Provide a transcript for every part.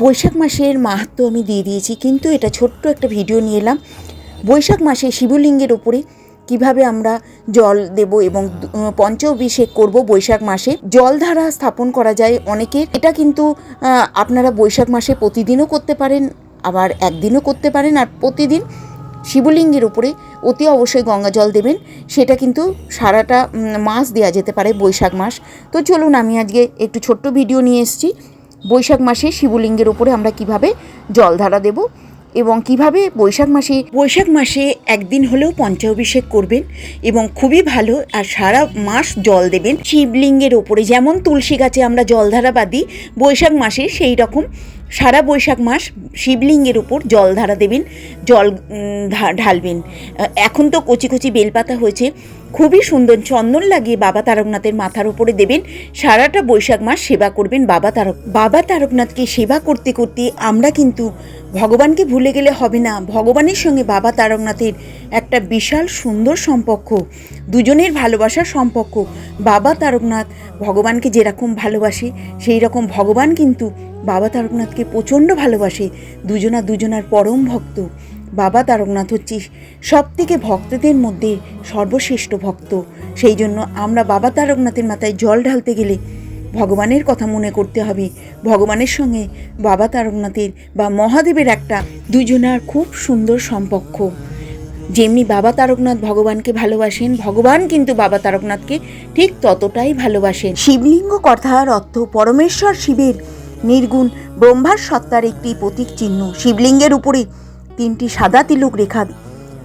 বৈশাখ মাসের মাহাত্ম আমি দিয়ে দিয়েছি কিন্তু এটা ছোট্ট একটা ভিডিও নিয়ে এলাম। বৈশাখ মাসে শিবলিঙ্গের ওপরে কীভাবে আমরা জল দেব এবং আহ, পঞ্চ অভিষেক করব বৈশাখ মাসে। জলধারা স্থাপন করা যায় অনেকের। এটা কিন্তু আপনারা বৈশাখ মাসে প্রতিদিনও করতে পারেন আবার একদিনও করতে পারেন আর প্রতিদিন শিবলিঙ্গের উপরে অতি অবশ্যই গঙ্গা জল দেবেন। সেটা কিন্তু সারাটা মাস দেওয়া যেতে পারে বৈশাখ মাস। তো চলুন আমি আজকে একটু ছোট্ট ভিডিও নিয়ে এসেছি। বৈশাখ মাসে শিবলিঙ্গের উপরে আমরা কীভাবে জলধারা দেব এবং কীভাবে বৈশাখ মাসে বৈশাখ মাসে একদিন হলেও পঞ্চাভিষেক করবেন এবং খুবই ভালো আর সারা মাস জল দেবেন। শিবলিঙ্গের ওপরে যেমন তুলসী গাছে আমরা জলধারা বাঁধি, বৈশাখ মাসে সেই রকম সারা বৈশাখ মাস শিবলিঙ্গের উপর জলধারা দেবেন, জল ঢালবেন। এখন তো কচি কচি বেলপাতা হয়েছে। খুবই সুন্দর চন্দন লাগিয়ে বাবা তারকনাথের মাথার উপরে দেবেন। সারাটা বৈশাখ মাস সেবা করবেন বাবা তারক, বাবা তারকনাথকে সেবা করতে করতে আমরা কিন্তু ভগবানকে ভুলে গেলে হবে না। ভগবানের সঙ্গে বাবা তারকনাথের একটা বিশাল সুন্দর সম্পর্ক, দুজনের ভালোবাসার সম্পর্ক। বাবা তারকনাথ ভগবানকে যেরকম ভালোবাসে, সেই রকম ভগবান কিন্তু বাবা তারকনাথকে প্রচণ্ড ভালোবাসে। দুজনা দুজনার পরম ভক্ত। বাবা তারকনাথ হচ্ছে। সব থেকে ভক্তদের মধ্যে সর্বশ্রেষ্ঠ ভক্ত। সেই জন্য আমরা বাবা তারকনাথের মাথায় জল ঢালতে গেলে ভগবানের কথা মনে করতে হবে। ভগবানের সঙ্গে বাবা তারকনাথের বা মহাদেবের একটা দুজনার খুব সুন্দর সম্পর্ক। যেমনি বাবা তারকনাথ ভগবানকে ভালোবাসেন, ভগবান কিন্তু বাবা তারকনাথকে ঠিক ততটাই ভালোবাসেন। শিবলিঙ্গ কথার অর্থ পরমেশ্বর শিবের নির্গুণ ব্রহ্মার সত্তার একটি প্রতীক চিহ্ন। শিবলিঙ্গের উপরে তিনটি সাদা তিলুক রেখা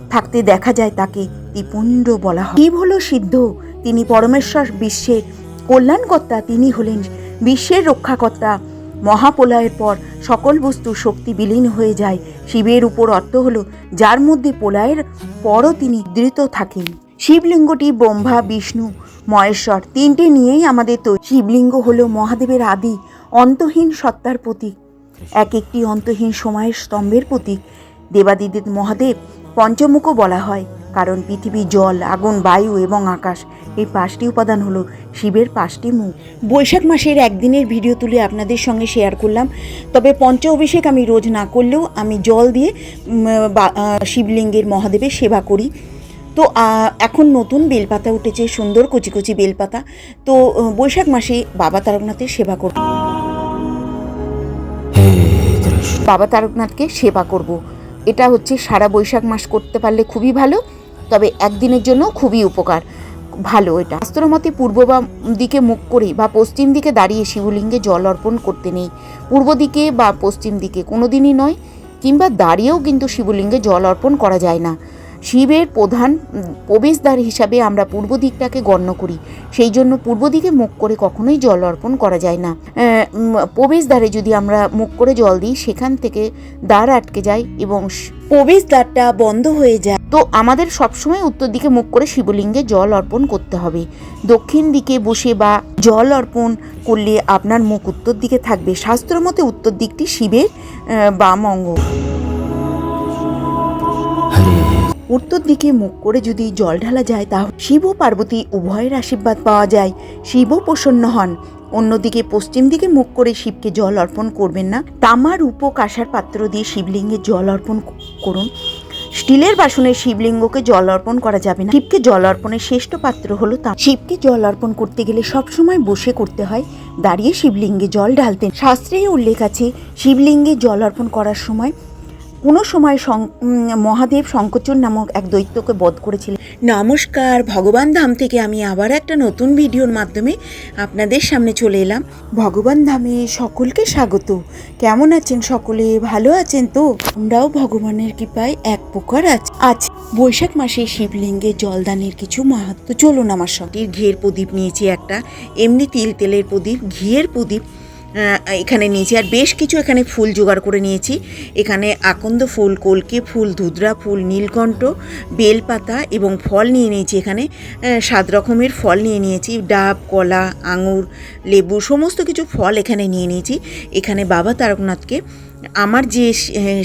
থাকতে দেখা যায় তাকে ত্রিপুণ্ড বলা হয়। শিব হলো সিদ্ধ। তিনি পরমেশ্বর বিশ্বের কল্যাণকর্তা। তিনি হলেন বিশ্বের রক্ষাকর্তা। মহাপ্রলয়ের পর সকল বস্তু শক্তি বিলীন হয়ে যায়। শিবের উপর অর্থ হল, যার মধ্যে প্রলয়ের পরও তিনি দৃত থাকেন। শিবলিঙ্গটি ব্রহ্মা, বিষ্ণু, মহেশ্বর তিনটে নিয়েই আমাদের তো শিবলিঙ্গ হল মহাদেবের আদি, অন্তহীন সত্তার প্রতীক। এক একটি অন্তহীন সময়ের স্তম্ভের প্রতীক। দেবাদিদেব মহাদেব পঞ্চমুখও বলা হয় কারণ পৃথিবী জল আগুন বায়ু এবং আকাশ। এই পাঁচটি উপাদান হলো শিবের পাঁচটি মুখ। বৈশাখ মাসের একদিনের ভিডিও তুলে আপনাদের সঙ্গে শেয়ার করলাম। তবে পঞ্চ অভিষেক আমি রোজ না করলেও আমি জল দিয়ে বা- শিবলিঙ্গের মহাদেবের সেবা করি। তো এখন নতুন বেলপাতা উঠেছে সুন্দর কচি কচি বেলপাতা। তো বৈশাখ মাসে বাবা তারকনাথের সেবা করব। বাবা তারকনাথকে সেবা করব। এটা হচ্ছে সারা বৈশাখ মাস করতে পারলে খুবই ভালো, তবে একদিনের জন্য খুবই উপকার, ভালো এটা। শাস্ত্রমতে পূর্ব বা দিকে মুখ করে বা পশ্চিম দিকে দাঁড়িয়ে শিবলিঙ্গে জল অর্পণ করতে নেই। পূর্ব দিকে বা পশ্চিম দিকে কোনো দিনই নয়, কিংবা দাঁড়িয়েও কিন্তু শিবলিঙ্গে জল অর্পণ করা যায় না। শিবের প্রধান প্রবেশদ্বার হিসাবে আমরা পূর্ব দিকটাকে গণ্য করি। সেই জন্য পূর্ব দিকে মুখ করে কখনোই জল অর্পণ করা যায় না। প্রবেশদ্বারে যদি আমরা মুখ করে জল দিই সেখান থেকে দ্বার আটকে যায় এবং প্রবেশদ্বারটা বন্ধ হয়ে যায়। তো আমাদের সবসময় উত্তর দিকে মুখ করে শিবলিঙ্গে জল অর্পণ করতে হবে। দক্ষিণ দিকে বসে বা জল অর্পণ করলে আপনার মুখ উত্তর দিকে থাকবে। শাস্ত্র মতে উত্তর দিকটি শিবের বাম অঙ্গ। উত্তর দিকে মুখ করে যদি জল ঢালা যায় তা শিব পার্বতী উভয়ের আশীর্বাদ পাওয়া যায়। শিবও প্রসন্ন হন। অন্যদিকে পশ্চিম দিকে মুখ করে শিবকে জল অর্পণ করবেন না। তামার উপ কাঁসার পাত্র দিয়ে শিবলিঙ্গে জল অর্পণ করুন। স্টিলের বাসনে শিবলিঙ্গকে জল অর্পণ করা যাবে না। শিবকে জল অর্পণের শ্রেষ্ঠ পাত্র হলো তা শিবকে জল অর্পণ করতে গেলে সবসময় বসে করতে হয়, দাঁড়িয়ে শিবলিঙ্গে জল ঢালতেন শাস্ত্রে উল্লেখ আছে, শিবলিঙ্গে জল অর্পণ করার সময় কোনো সময় শং- মহাদেব শঙ্কচূড় নামক এক দৈত্যকে বধ করেছিলেন। নমস্কার ভগবান ধাম থেকে আমি আবার একটা নতুন ভিডিওর মাধ্যমে আপনাদের সামনে চলে এলাম। ভগবান ধামে সকলকে স্বাগত। কেমন আছেন সকলে? ভালো আছেন তো? আমরাও ভগবানের কৃপায় এক প্রকার আছি। আজ বৈশাখ মাসে শিবলিঙ্গে জলদানের কিছু মাহাত্ম চলুন আমার সঙ্গে। ঘিয়ের প্রদীপ নিয়েছি একটা এমনি তিল তেলের প্রদীপ ঘিয়ের প্রদীপ। এখানে নিয়েছি। আর বেশ কিছু এখানে ফুল জোগাড় করে নিয়েছি। এখানে আকন্দ ফুল, কলকে ফুল, ধুদ্রা ফুল, নীলকণ্ঠ, বেলপাতা এবং ফল নিয়ে নিয়েছি এখানে। সাত রকমের ফল নিয়ে নিয়েছি। ডাব, কলা, আঙুর, লেবু সমস্ত কিছু ফল এখানে নিয়ে নিয়েছি। এখানে বাবা তারকনাথকে আমার যে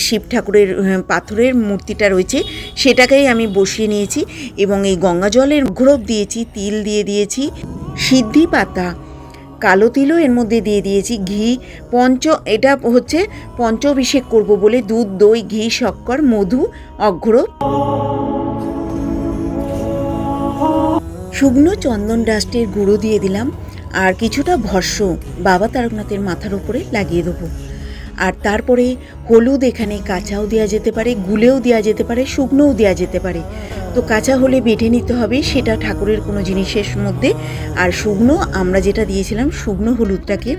শিব ঠাকুরের পাথরের মূর্তিটা রয়েছে, সেটাকেই আমি বসিয়ে নিয়েছি এবং এই গঙ্গা জলের ঘোরব দিয়েছি, তিল দিয়ে দিয়েছি, সিদ্ধি পাতা কালো তিলও এর মধ্যে দিয়ে দিয়েছি, ঘি, পঞ্চ, এটা হচ্ছে পঞ্চ অভিষেক করব বলে দুধ, দই, ঘি, শক্কর, মধু, অঘ্র। শুকনো চন্দন ডাস্টের গুঁড়ো দিয়ে দিলাম, আর কিছুটা ভস্য বাবা তারকনাথের মাথার উপরে লাগিয়ে দেবো। আর তারপরে হলুদ এখানে কাঁচাও দেওয়া যেতে পারে, গুলেও দেওয়া যেতে পারে, শুকনোও দেওয়া যেতে পারে। তো কাঁচা হলে বেটে নিতে হবে, সেটা ঠাকুরের কোনো জিনিসের মধ্যে। আর শুকনো, আমরা যেটা দিয়েছিলাম, শুকনো হলুদটাকে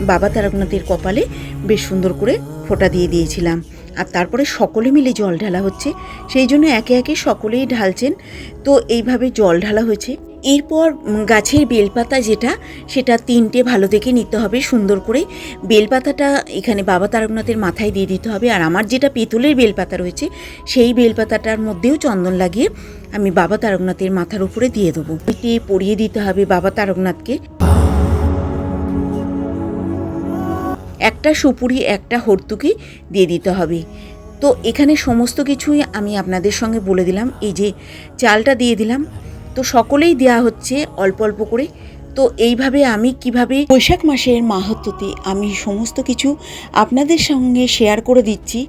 বাবা তারকনাথের কপালে বেশ সুন্দর করে ফোটা দিয়ে দিয়েছিলাম। আর তারপরে সকলে মিলে জল ঢালা হচ্ছে, সেই জন্য একে একে সকলেই ঢালছেন। তো এইভাবে জল ঢালা হয়েছে। এরপর গাছের বেলপাতা যেটা, সেটা তিনটে ভালো দেখে নিতে হবে, সুন্দর করে। বেলপাতাটা এখানে বাবা তারকনাথের মাথায় দিয়ে দিতে হবে। আর আমার যেটা পেতলের বেলপাতা রয়েছে, সেই বেলপাতাটার মধ্যেও চন্দন লাগিয়ে আমি বাবা তারকনাথের মাথার উপরে দিয়ে দেবো। এটি পরিয়ে দিতে হবে বাবা তারকনাথকে। একটা সুপুরি, একটা হর্তুকি দিয়ে দিতে হবে। তো এখানে সমস্ত কিছুই আমি আপনাদের সঙ্গে বলে দিলাম। এই যে চালটা দিয়ে দিলাম। তো সকলেই দেয়া হচ্ছে অল্প অল্প করে। তো এইভাবে আমি কীভাবে বৈশাখ মাসের মাহাত্মতে আমি সমস্ত কিছু আপনাদের সঙ্গে শেয়ার করে দিচ্ছি।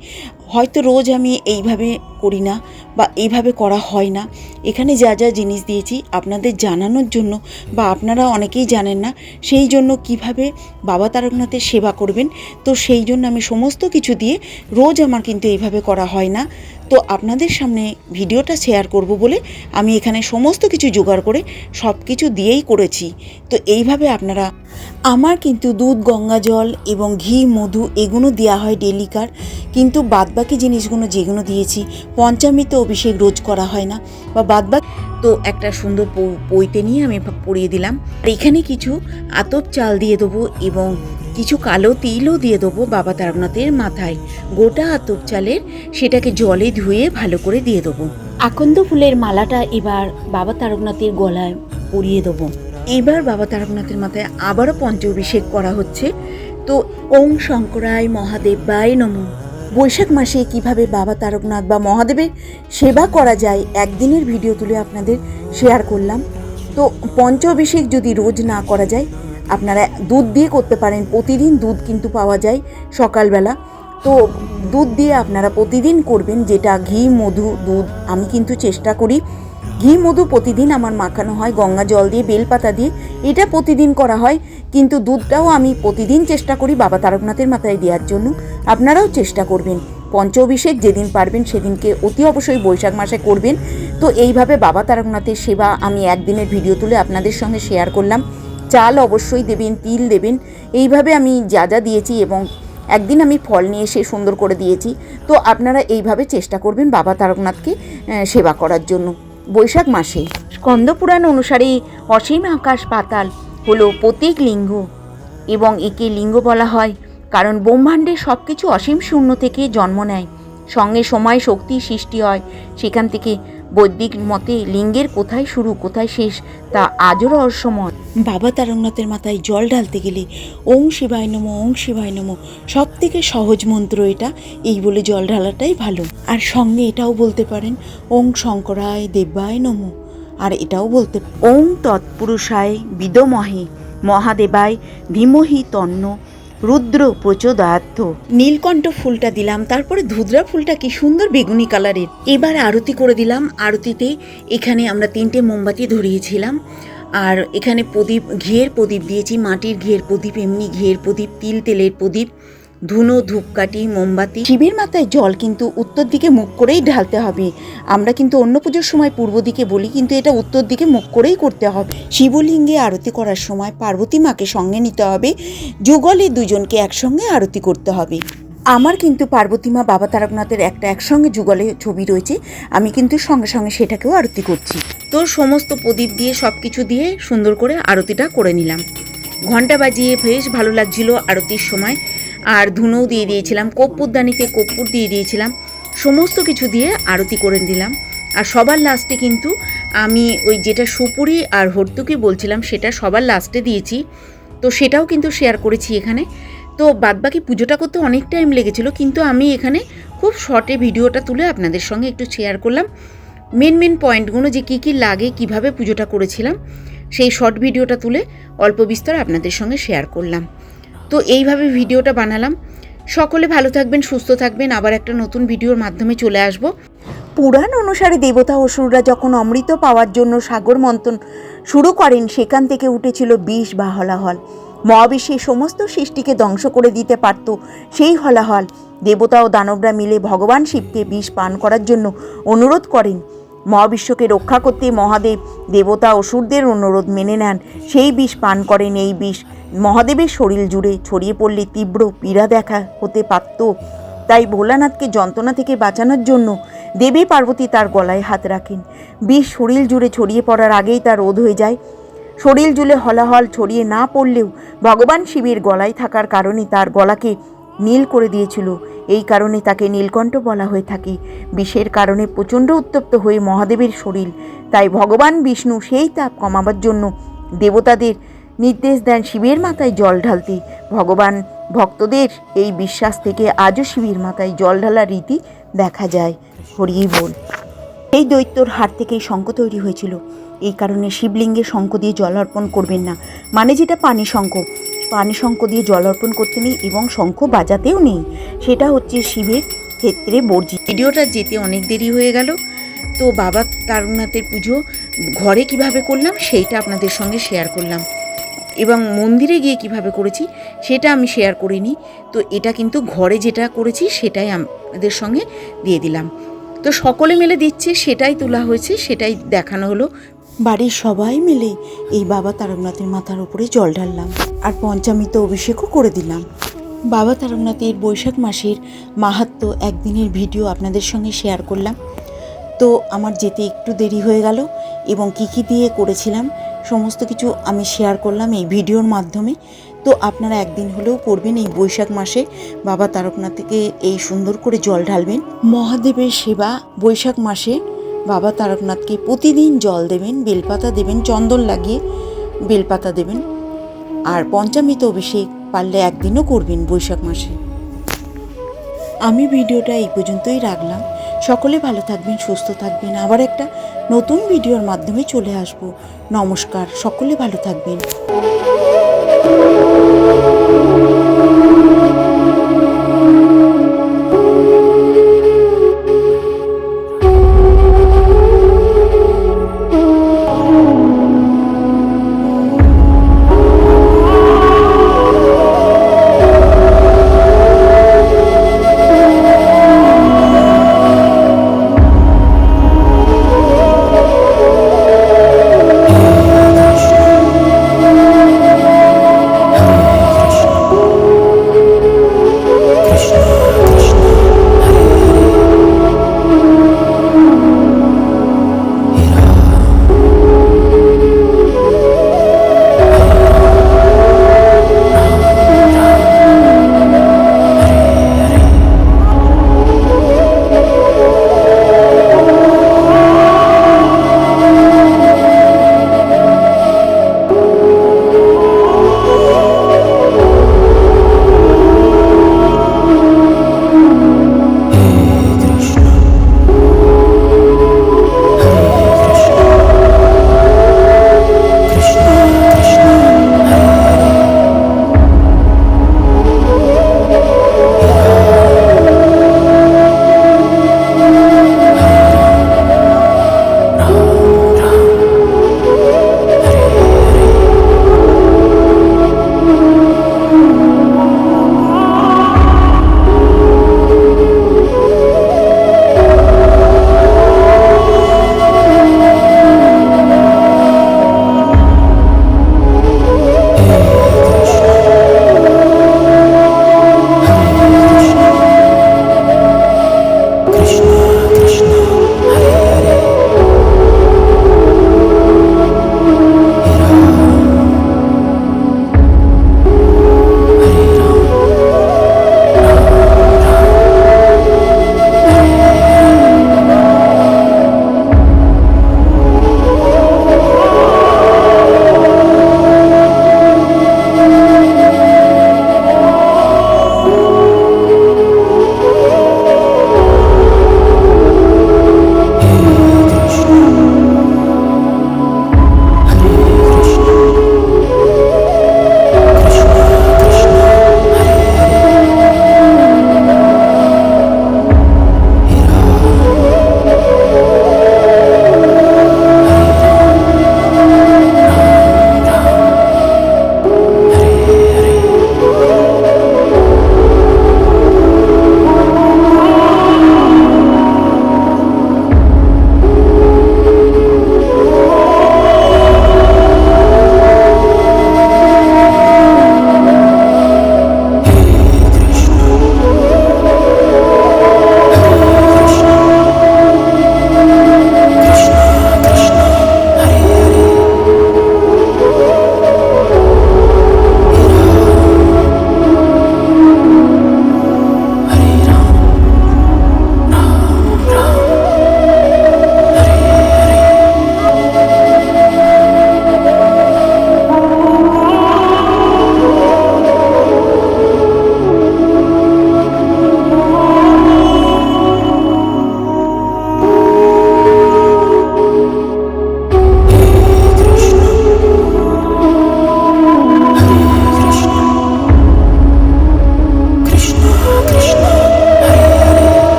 হয়তো রোজ আমি এইভাবে করি না বা এইভাবে করা হয় না। এখানে যা যা জিনিস দিয়েছি আপনাদের জানানোর জন্য বা আপনারা অনেকেই জানেন না, সেই জন্য কীভাবে বাবা তারকনাথের সেবা করবেন। তো সেই জন্য আমি সমস্ত কিছু দিয়ে রোজ আমার কিন্তু এইভাবে করা হয় না। তো আপনাদের সামনে ভিডিওটা শেয়ার করব বলে আমি এখানে সমস্ত কিছু জোগাড় করে সব কিছু দিয়েই করেছি। তো এইভাবে আপনারা আমার কিন্তু দুধ, গঙ্গা জল এবং ঘি, মধু এগুলো দেওয়া হয় ডেলিকার কিন্তু বাদবাকি জিনিসগুলো যেগুলো দিয়েছি, পঞ্চামৃত অভিষেক রোজ করা হয় না। বা বাদবাকি তো একটা সুন্দর পইতে নিয়ে আমি পরিয়ে দিলাম। আর এখানে কিছু আতপ চাল দিয়ে দেবো এবং কিছু কালো তিলও দিয়ে দেবো বাবা তারকনাথের মাথায়। গোটা আতপ চালের সেটাকে জলে ধুয়ে ভালো করে দিয়ে দেবো। আকন্দ ফুলের মালাটা এবার বাবা তারকনাথের গলায় পরিয়ে দেবো। এবার বাবা তারকনাথের মাথায় আবারও পঞ্চাভিষেক করা হচ্ছে। তো ওং শঙ্করায় মহাদেবায় নম। বৈশাখ মাসে কীভাবে বাবা তারকনাথ বা মহাদেবের সেবা করা যায় একদিনের ভিডিও তুলে আপনাদের শেয়ার করলাম। তো পঞ্চাভিষেক যদি রোজ না করা যায়, আপনারা দুধ দিয়ে করতে পারেন, প্রতিদিন দুধ কিন্তু পাওয়া যায় সকালবেলা। তো দুধ দিয়ে আপনারা প্রতিদিন করবেন যেটা ঘি, মধু, দুধ, আমি কিন্তু চেষ্টা করি ঘি, মধু প্রতিদিন আমার মাখানো হয়, গঙ্গা জল দিয়ে, বেলপাতা দিয়ে। এটা প্রতিদিন করা হয়, কিন্তু দুধটাও আমি প্রতিদিন চেষ্টা করি বাবা তারকনাথের মাথায় দেওয়ার জন্য। আপনারাও চেষ্টা করবেন। পঞ্চাভিষেক যেদিন পারবেন, সেদিনকে অতি অবশ্যই বৈশাখ মাসে করবেন। তো এইভাবে বাবা তারকনাথের সেবা আমি একদিনের ভিডিও তুলে আপনাদের সঙ্গে শেয়ার করলাম। চাল অবশ্যই দেবেন, তিল দেবেন। এইভাবে আমি যা যা দিয়েছি এবং একদিন আমি ফল নিয়ে এসে সুন্দর করে দিয়েছি। তো আপনারা এইভাবে চেষ্টা করবেন বাবা তারকনাথকে সেবা করার জন্য। বৈশাখ মাসে। স্কন্দপুরাণ অনুসারে অসীম আকাশ পাতাল হলো প্রতীক লিঙ্গ এবং একে লিঙ্গ বলা হয়, কারণ ব্রহ্মাণ্ডে সব কিছু অসীম শূন্য থেকে জন্ম নেয়। সঙ্গে সময় শক্তি সৃষ্টি হয়, সেখান থেকে বৈদিক মতে লিঙ্গের কোথায় শুরু কোথায় শেষ তা আজও রহস্যময়। বাবা তারকনাথের মাথায় জল ঢালতে গেলে ওং শিবায় নম ওং শিবায় নম সব থেকে সহজ মন্ত্র এটা এই বলে জল ঢালাটাই ভালো। আর সঙ্গে এটাও বলতে পারেন ওং শঙ্করায় দেব্যায় নম আর এটাও বলতে ওং তৎপুরুষায় বিদমহে মহাদেবায় ধীমহি তন্ন রুদ্র প্রচোদার্থ। নীলকণ্ঠ ফুলটা দিলাম, তারপরে ধুদ্রা ফুলটা কি সুন্দর বেগুনি কালারের। এবার আরতি করে দিলাম, আরতিতে এখানে আমরা তিনটে মোমবাতি ধরিয়েছিলাম, আর এখানে প্রদীপ, ঘিয়ের প্রদীপ দিয়েছি, মাটির ঘিয়ের প্রদীপ, এমনি ঘিয়ের প্রদীপ, তিল, তেলের প্রদীপ। ধুনো, ধূপকাঠি, মোমবাতি। শিবের মাথায় জল কিন্তু উত্তর দিকে মুখ করেই ঢালতে হবে। আমরা কিন্তু অন্য পুজোর সময় পূর্ব দিকে বলি, কিন্তু এটা উত্তর দিকে মুখ করেই করতে হবে। শিবলিঙ্গে আরতি করার সময় পার্বতী মাকে সঙ্গে নিতে হবে। যুগলে দুজনকে একসঙ্গে আরতি করতে হবে। আমার কিন্তু পার্বতী মা, বাবা তারকনাথের একটা একসঙ্গে যুগলে ছবি রয়েছে। আমি কিন্তু সঙ্গে সঙ্গে সেটাকেও আরতি করছি। তো সমস্ত প্রদীপ দিয়ে সব কিছু দিয়ে সুন্দর করে আরতিটা করে নিলাম। ঘণ্টা বাজিয়ে বেশ ভালো লাগছিল আরতির সময়। আর ধুনোও দিয়ে দিয়েছিলাম কর্পূরদানিতে কর্পূর দিয়ে দিয়েছিলাম, সমস্ত কিছু দিয়ে আরতি করে দিলাম। আর সবার লাস্টে কিন্তু আমি ওই যেটা সুপুরি আর হর্তুকি বলছিলাম, সেটা সবার লাস্টে দিয়েছি। তো সেটাও কিন্তু শেয়ার করেছি এখানে। তো বাদবাকি পুজোটা করতে অনেক টাইম লেগেছিল, কিন্তু আমি এখানে খুব শর্টে ভিডিওটা তুলে আপনাদের সঙ্গে একটু শেয়ার করলাম। মেন মেন পয়েন্টগুলো যে কী কী লাগে, কীভাবে পুজোটা করেছিলাম, সেই শর্ট ভিডিওটা তুলে অল্প বিস্তর আপনাদের সঙ্গে শেয়ার করলাম। তো এইভাবে ভিডিওটা বানালাম। সকলে ভালো থাকবেন, সুস্থ থাকবেন। আবার একটা নতুন ভিডিওর মাধ্যমে চলে আসব। পুরাণ অনুসারে দেবতা অসুররা যখন অমৃত পাওয়ার জন্য সাগর মন্থন শুরু করেন, সেখান থেকে উঠেছিল বিষ বা হলাহল। মহাবিশ্বের সমস্ত সৃষ্টিকে ধ্বংস করে দিতে পারত সেই হলাহল। দেবতা ও দানবরা মিলে ভগবান শিবকে বিষ পান করার জন্য অনুরোধ করেন। মহাবিশ্বকে রক্ষা করতে মহাদেব দেবতা অসুরদের অনুরোধ মেনে নেন। সেই বিষ পান করেন, এই বিষ মহাদেবের শরীর জুড়ে ছড়িয়ে পড়লে তীব্র পীড়া দেখা হতে পারত। তাই ভোলানাথকে যন্ত্রণা থেকে বাঁচানোর জন্য দেবী পার্বতী তার গলায় হাত রাখেন। বিষ শরীর জুড়ে ছড়িয়ে পড়ার আগেই তা রোধ হয়ে যায়। শরীর জুড়ে হলাহল ছড়িয়ে না পড়লেও ভগবান শিবের গলায় থাকার কারণে তার গলাকে নীল করে দিয়েছিল। এই কারণে তাকে নীলকণ্ঠ বলা হয়ে থাকে। বিষের কারণে প্রচণ্ড উত্তপ্ত হয়ে মহাদেবের শরীর। তাই ভগবান বিষ্ণু সেই তাপ কমাবার জন্য দেবতাদের নির্দেশ দেন শিবের মাথায় জল ঢালতে। ভগবান ভক্তদের এই বিশ্বাস থেকে আজও শিবের মাথায় জল ঢালার রীতি দেখা যায়। হরিয়ে বল। এই দৈত্যর হাত থেকেই শঙ্খ তৈরি হয়েছিল। এই কারণে শিবলিঙ্গে শঙ্খ দিয়ে জল অর্পণ করবেন না। মানে যেটা পানি শঙ্খ। পানি শঙ্খ দিয়ে জল অর্পণ করতে নেই এবং শঙ্খ বাজাতেও নেই। সেটা হচ্ছে শিবের ক্ষেত্রে বর্জিত। ভিডিওটা যেতে অনেক দেরি হয়ে গেল। তো বাবা তারনাথের পুজো ঘরে কীভাবে করলাম সেইটা আপনাদের সঙ্গে শেয়ার করলাম। এবং মন্দিরে গিয়ে কীভাবে করেছি সেটা আমি শেয়ার করিনি। তো এটা কিন্তু ঘরে যেটা করেছি সেটাই আমাদের সঙ্গে দিয়ে দিলাম। তো সকলে মিলে দিচ্ছে, সেটাই তোলা হয়েছে, সেটাই দেখানো হলো। বাড়ির সবাই মিলে এই বাবা তারকনাথের মাথার উপরে জল ঢাললাম আর পঞ্চামৃত অভিষেকও করে দিলাম। বাবা তারকনাথের বৈশাখ মাসের মাহাত্ম একদিনের ভিডিও আপনাদের সঙ্গে শেয়ার করলাম। তো আমার যেতে একটু দেরি হয়ে গেল এবং কী কী দিয়ে করেছিলাম সমস্ত কিছু আমি শেয়ার করলাম এই ভিডিওর মাধ্যমে। তো আপনারা একদিন হলেও করবেন এই বৈশাখ মাসে বাবা তারকনাথকে এই সুন্দর করে জল ঢালবেন। মহাদেবের সেবা বৈশাখ মাসে বাবা তারকনাথকে প্রতিদিন জল দেবেন, বেলপাতা দেবেন, চন্দন লাগিয়ে বেলপাতা দেবেন। আর পঞ্চামৃত অভিষেক পারলে একদিনও করবেন বৈশাখ মাসে। আমি ভিডিওটা এই পর্যন্তই রাখলাম। সকলে ভালো থাকবেন, সুস্থ থাকবেন। আবার একটা নতুন ভিডিওর মাধ্যমে চলে আসব। নমস্কার, সকলে ভালো থাকবেন।